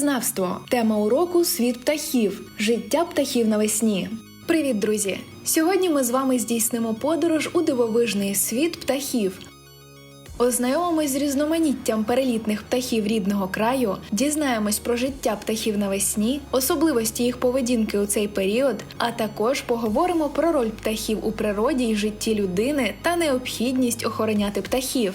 Птахознавство. Тема уроку світ птахів. Життя птахів навесні. Привіт, друзі! Сьогодні ми з вами здійснимо подорож у дивовижний світ птахів. Ознайомимось з різноманіттям перелітних птахів рідного краю, дізнаємось про життя птахів навесні, особливості їх поведінки у цей період, а також поговоримо про роль птахів у природі і житті людини та необхідність охороняти птахів.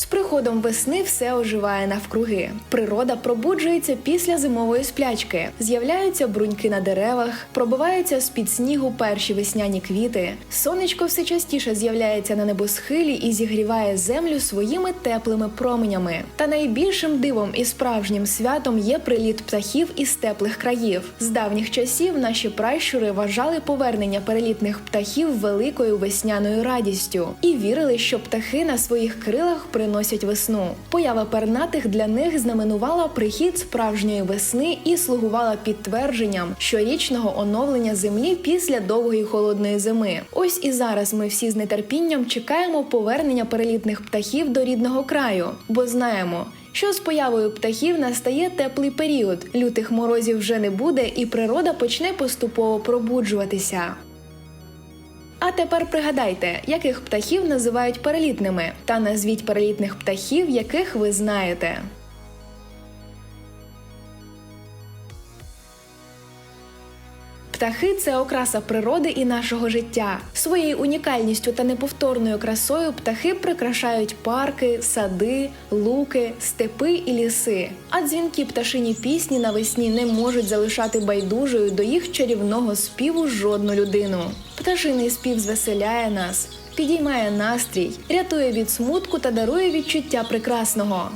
З приходом весни все оживає навкруги. Природа пробуджується після зимової сплячки. З'являються бруньки на деревах, пробиваються з-під снігу перші весняні квіти. Сонечко все частіше з'являється на небосхилі і зігріває землю своїми теплими променями. Та найбільшим дивом і справжнім святом є приліт птахів із теплих країв. З давніх часів наші пращури вважали повернення перелітних птахів великою весняною радістю і вірили, що птахи на своїх крилах приносять весну. Поява пернатих для них знаменувала прихід справжньої весни і слугувала підтвердженням щорічного оновлення землі після довгої холодної зими. Ось і зараз ми всі з нетерпінням чекаємо повернення перелітних птахів до рідного краю, бо знаємо. Що з появою птахів настає теплий період, лютих морозів вже не буде, і природа почне поступово пробуджуватися. А тепер пригадайте, яких птахів називають перелітними, та назвіть перелітних птахів, яких ви знаєте. Птахи це окраса природи і нашого життя. Своєю унікальністю та неповторною красою птахи прикрашають парки, сади, луки, степи і ліси. А дзвінки пташині пісні навесні не можуть залишати байдужою до їх чарівного співу жодну людину. Пташиний спів звеселяє нас, підіймає настрій, рятує від смутку та дарує відчуття прекрасного.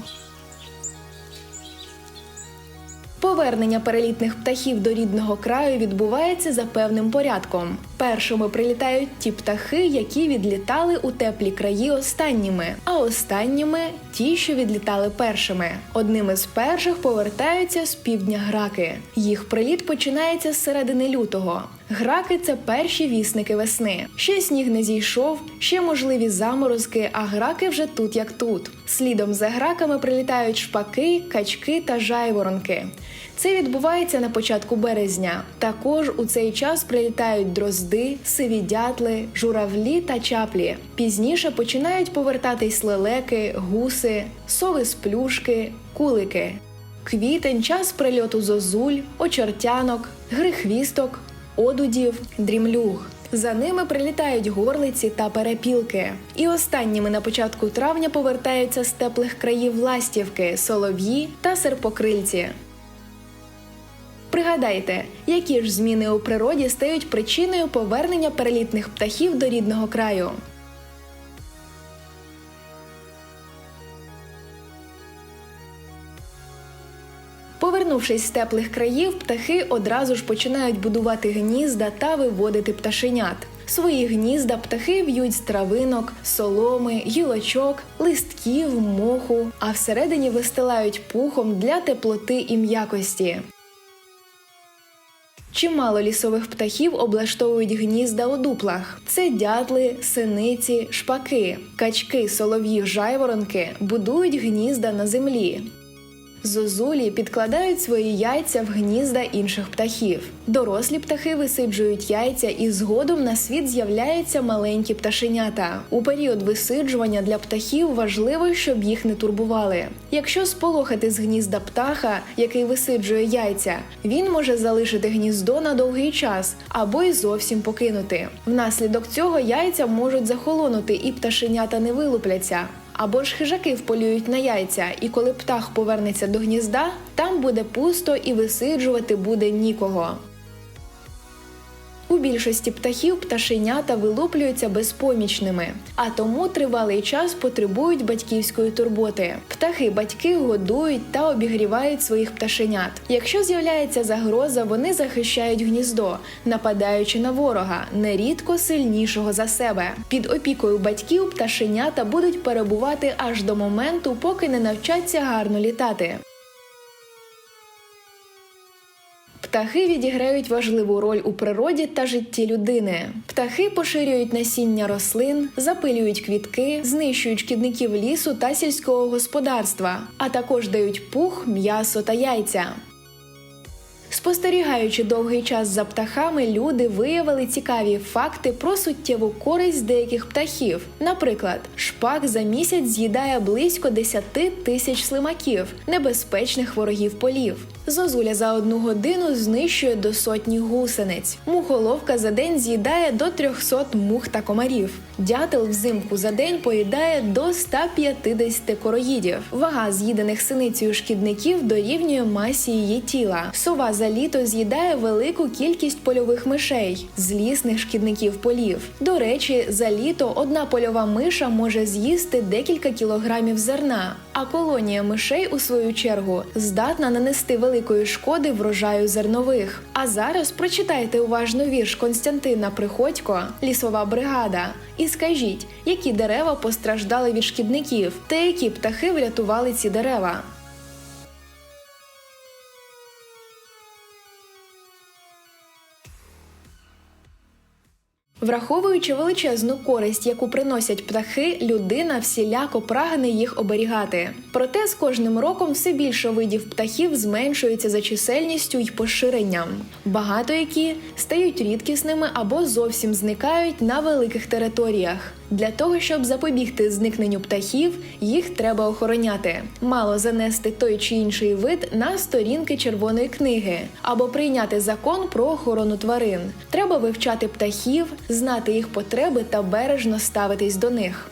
Повернення перелітних птахів до рідного краю відбувається за певним порядком. Першими прилітають ті птахи, які відлітали у теплі краї останніми, а останніми ті, що відлітали першими. Одними з перших повертаються з півдня граки. Їх приліт починається з середини лютого. Граки це перші вісники весни. Ще сніг не зійшов, ще можливі заморозки, а граки вже тут як тут. Слідом за граками прилітають шпаки, качки та жайворонки. Це відбувається на початку березня. Також у цей час прилітають дрозди, сиві дятли, журавлі та чаплі. Пізніше починають повертатись лелеки, гуси, сови з плюшки, кулики. Квітень час прильоту зозуль, очертянок, грихвісток, одудів, дрімлюг. За ними прилітають горлиці та перепілки. І останніми на початку травня повертаються з теплих країв ластівки, солов'ї та серпокрильці. Пригадайте, які ж зміни у природі стають причиною повернення перелітних птахів до рідного краю. Повернувшись з теплих країв, птахи одразу ж починають будувати гнізда та виводити пташенят. Свої гнізда птахи в'ють з травинок, соломи, гілочок, листків, моху, а всередині вистилають пухом для теплоти і м'якості. Чимало лісових птахів облаштовують гнізда у дуплах. Це дятли, синиці, шпаки, качки, солов'ї, жайворонки будують гнізда на землі. Зозулі підкладають свої яйця в гнізда інших птахів. Дорослі птахи висиджують яйця і згодом на світ з'являються маленькі пташенята. У період висиджування для птахів важливо, щоб їх не турбували. Якщо сполохати з гнізда птаха, який висиджує яйця, він може залишити гніздо на довгий час або й зовсім покинути. Внаслідок цього яйця можуть захолонути і пташенята не вилупляться. Або ж хижаки вполюють на яйця, і коли птах повернеться до гнізда, там буде пусто і висиджувати буде нікого. Більшості птахів пташенята вилуплюються безпомічними, а тому тривалий час потребують батьківської турботи. Птахи-батьки годують та обігрівають своїх пташенят. Якщо з'являється загроза, вони захищають гніздо, нападаючи на ворога, нерідко сильнішого за себе. Під опікою батьків пташенята будуть перебувати аж до моменту, поки не навчаться гарно літати. Птахи відіграють важливу роль у природі та житті людини. Птахи поширюють насіння рослин, запилюють квітки, знищують шкідників лісу та сільського господарства, а також дають пух, м'ясо та яйця. Спостерігаючи довгий час за птахами, люди виявили цікаві факти про суттєву користь деяких птахів. Наприклад, шпак за місяць з'їдає близько 10 тисяч слимаків, небезпечних ворогів полів. Зозуля за одну годину знищує до сотні гусениць. Мухоловка за день з'їдає до 300 мух та комарів. Дятел взимку за день поїдає до 150 короїдів. Вага з'їдених синицею шкідників дорівнює масі її тіла. Сова за літо з'їдає велику кількість польових мишей, злісних шкідників полів. До речі, за літо одна польова миша може з'їсти декілька кілограмів зерна, а колонія мишей, у свою чергу, здатна нанести великої шкоди врожаю зернових. А зараз прочитайте уважно вірш Константина Приходько Лісова бригада. І скажіть, які дерева постраждали від шкідників, та які птахи врятували ці дерева. Враховуючи величезну користь, яку приносять птахи, людина всіляко прагне їх оберігати. Проте з кожним роком все більше видів птахів зменшується за чисельністю й поширенням. Багато які стають рідкісними або зовсім зникають на великих територіях. Для того щоб запобігти зникненню птахів, їх треба охороняти. Мало занести той чи інший вид на сторінки червоної книги або прийняти закон про охорону тварин. Треба вивчати птахів, знати їх потреби та бережно ставитись до них.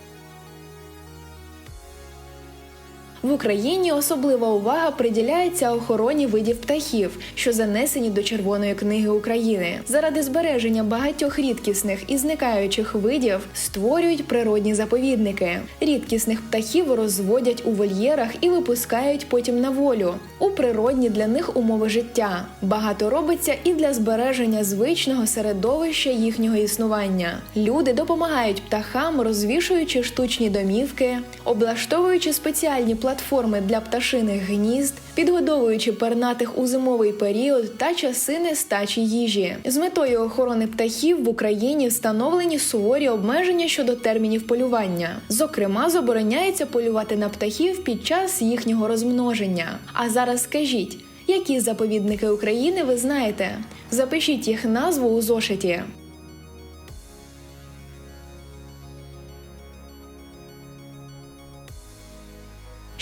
В Україні особлива увага приділяється охороні видів птахів, що занесені до Червоної книги України. Заради збереження багатьох рідкісних і зникаючих видів створюють природні заповідники. Рідкісних птахів розводять у вольєрах і випускають потім на волю у природні для них умови життя. Багато робиться і для збереження звичного середовища їхнього існування. Люди допомагають птахам, розвішуючи штучні домівки, облаштовуючи спеціальні платформи для пташиних гнізд, підгодовуючи пернатих у зимовий період та часи нестачі їжі. З метою охорони птахів в Україні встановлені суворі обмеження щодо термінів полювання. Зокрема, забороняється полювати на птахів під час їхнього розмноження. А зараз скажіть, які заповідники України ви знаєте? Запишіть їх назву у зошиті.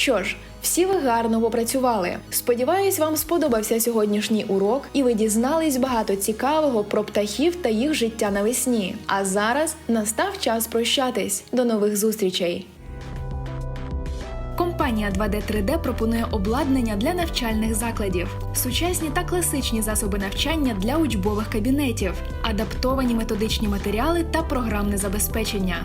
Що ж, всі ви гарно попрацювали. Сподіваюсь, вам сподобався сьогоднішній урок, і ви дізнались багато цікавого про птахів та їх життя навесні. А зараз настав час прощатись. До нових зустрічей! Компанія 2D 3D пропонує обладнання для навчальних закладів, сучасні та класичні засоби навчання для учбових кабінетів, адаптовані методичні матеріали та програмне забезпечення.